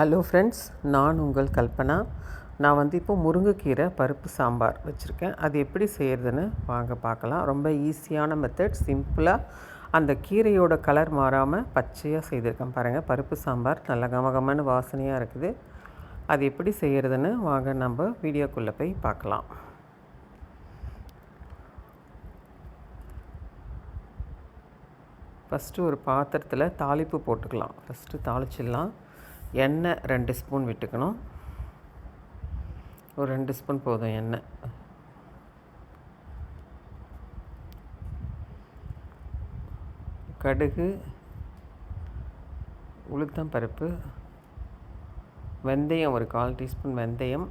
Hello friends நான் உங்கள் கல்பனா. நான் வந்து இப்போ முருங்கைக்கீரை பருப்பு சாம்பார் வச்சுருக்கேன். அது எப்படி செய்கிறதுன்னு வாங்க பார்க்கலாம். ரொம்ப ஈஸியான மெத்தட் சிம்பிளாக அந்த கீரையோட கலர் மாறாமல் பச்சையாக செய்திருக்கேன் பாருங்கள் பருப்பு சாம்பார் நல்ல கமகமான வாசனையாக இருக்குது. அது எப்படி செய்கிறதுன்னு வாங்க நம்ம வீடியோக்குள்ளே போய் பார்க்கலாம். ஃபஸ்ட்டு ஒரு பாத்திரத்தில் தாளிப்பு போட்டுக்கலாம். ஃபஸ்ட்டு தாளிச்சிடலாம். எண்ணெய் ரெண்டு ஸ்பூன் விட்டுக்கணும். ஒரு ரெண்டு ஸ்பூன் போதும் எண்ணெய். கடுகு உளுத்தம் பருப்பு வெந்தயம் ஒரு கால் டீஸ்பூன் வெந்தயம்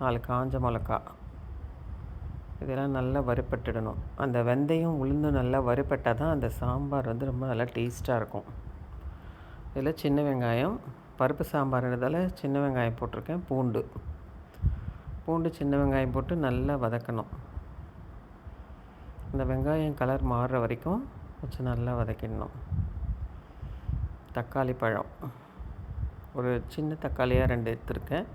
நாலு காஞ்ச மிளகா. இதெல்லாம் நல்லா வறுப்பட்டுடணும் அந்த வெந்தயம் உளுந்தும் நல்லா வறுப்பட்டால் தான் அந்த சாம்பார் வந்து ரொம்ப நல்லா டேஸ்ட்டாக இருக்கும். இதில் சின்ன வெங்காயம் பருப்பு சாம்பார்ன்றதால சின்ன வெங்காயம் போட்டிருக்கேன் பூண்டு. பூண்டு சின்ன வெங்காயம் போட்டு நல்லா வதக்கணும். இந்த வெங்காயம் கலர் மாறுற வரைக்கும் வச்சு நல்லா வதக்கிடணும். தக்காளி பழம். ஒரு சின்ன தக்காளியாக ரெண்டு எடுத்துருக்கேன்.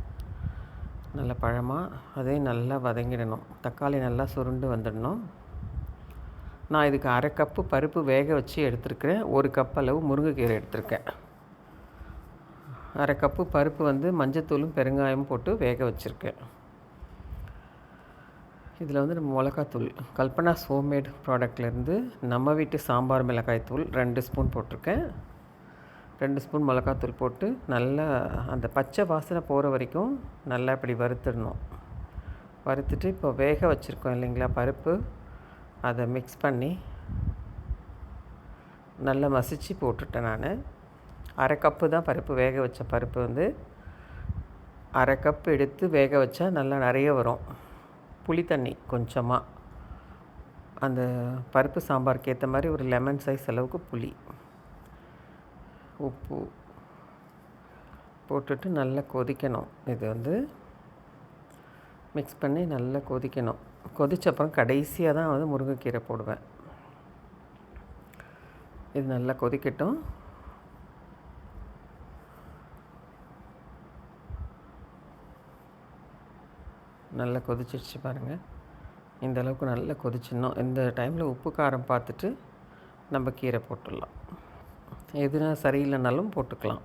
நல்ல பழமாக அதையும் நல்லா வதங்கிடணும். தக்காளி நல்லா சுருண்டு வந்துடணும். நான் இதுக்கு அரை கப்பு பருப்பு வேக வச்சு எடுத்துருக்கிறேன். ஒரு கப் அளவு முருங்கைக்கீரை எடுத்திருக்கேன். அரை கப்பு பருப்பு வந்து மஞ்சத்தூளும் பெருங்காயமும் போட்டு வேக வச்சுருக்கேன். இதில் வந்து நம்ம மிளகாத்தூள் கல்பனா ஹோம்மேட் ப்ராடக்ட்லேருந்து நம்ம வீட்டு சாம்பார் மிளகாய் தூள் ரெண்டு ஸ்பூன் போட்டிருக்கேன். ரெண்டு ஸ்பூன் மிளகாத்தூள் போட்டு நல்லா அந்த பச்சை வாசனை போகிற வரைக்கும் நல்லா இப்படி வறுத்துடணும். வறுத்துட்டு இப்போ வேக வச்சுருக்கோம் இல்லைங்களா பருப்பு அதை மிக்ஸ் பண்ணி நல்லா மசிச்சு போட்டுட்டேன் நான். அரை கப்பு தான் பருப்பு வேக வச்ச பருப்பு வந்து. அரை கப் எடுத்து வேக வச்சா நல்லா நிறைய வரும். புளி தண்ணி கொஞ்சமாக அந்த பருப்பு சாம்பாருக்கு ஏற்ற மாதிரி ஒரு லெமன் சைஸ் அளவுக்கு புளி. உப்பு போட்டுட்டு நல்லா கொதிக்கணும். இது வந்து மிக்ஸ் பண்ணி நல்லா கொதிக்கணும். கொதிச்சப்பறம் கடைசியாக தான் வந்து முருங்கைக்கீரை போடுவேன். இது நல்லா கொதிக்கட்டும். நல்லா கொதிச்சிடுச்சு பாருங்கள் இந்த அளவுக்கு நல்லா கொதிச்சிடணும். இந்த டைமில் உப்பு காரம் பார்த்துட்டு நம்ம கீரை போட்டுடலாம். எதுனா சரியில்லைனாலும் போட்டுக்கலாம்.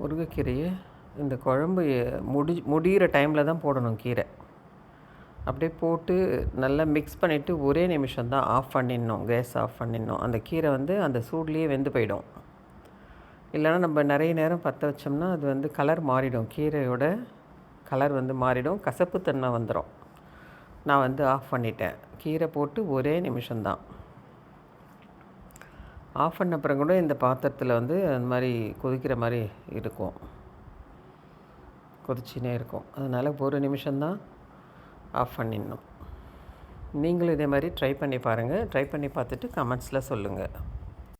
முருங்கைக்கீரையை இந்த குழம்பு முடி முடிகிற டைமில் தான் போடணும் கீரை. அப்படியே போட்டு நல்லா மிக்ஸ் பண்ணிவிட்டு ஒரே நிமிஷம் தான் ஆஃப் பண்ணிடணும். கேஸ் ஆஃப் பண்ணிடணும். அந்த கீரை வந்து அந்த சூட்லேயே வெந்து போயிடும். இல்லைனா நம்ம நிறைய நேரம் பற்ற வச்சோம்னா அது வந்து கலர் மாறிடும். கீரையோட கலர் வந்து மாறிடும். கசப்புத்தன்மை வந்துடும் நான் வந்து ஆஃப் பண்ணிட்டேன். கீரை போட்டு ஒரே நிமிஷம்தான். ஆஃப் பண்ண அப்புறம் கூட இந்த பாத்திரத்தில் வந்து அந்த மாதிரி கொதிக்கிற மாதிரி இருக்கும். கொதிச்சினே இருக்கும். அதனால் ஒரு நிமிஷம்தான் ஆஃப் பண்ணிடணும். நீங்களும் இதே மாதிரி ட்ரை பண்ணி பாருங்கள் ட்ரை பண்ணி பார்த்துட்டு கமெண்ட்ஸில் சொல்லுங்கள்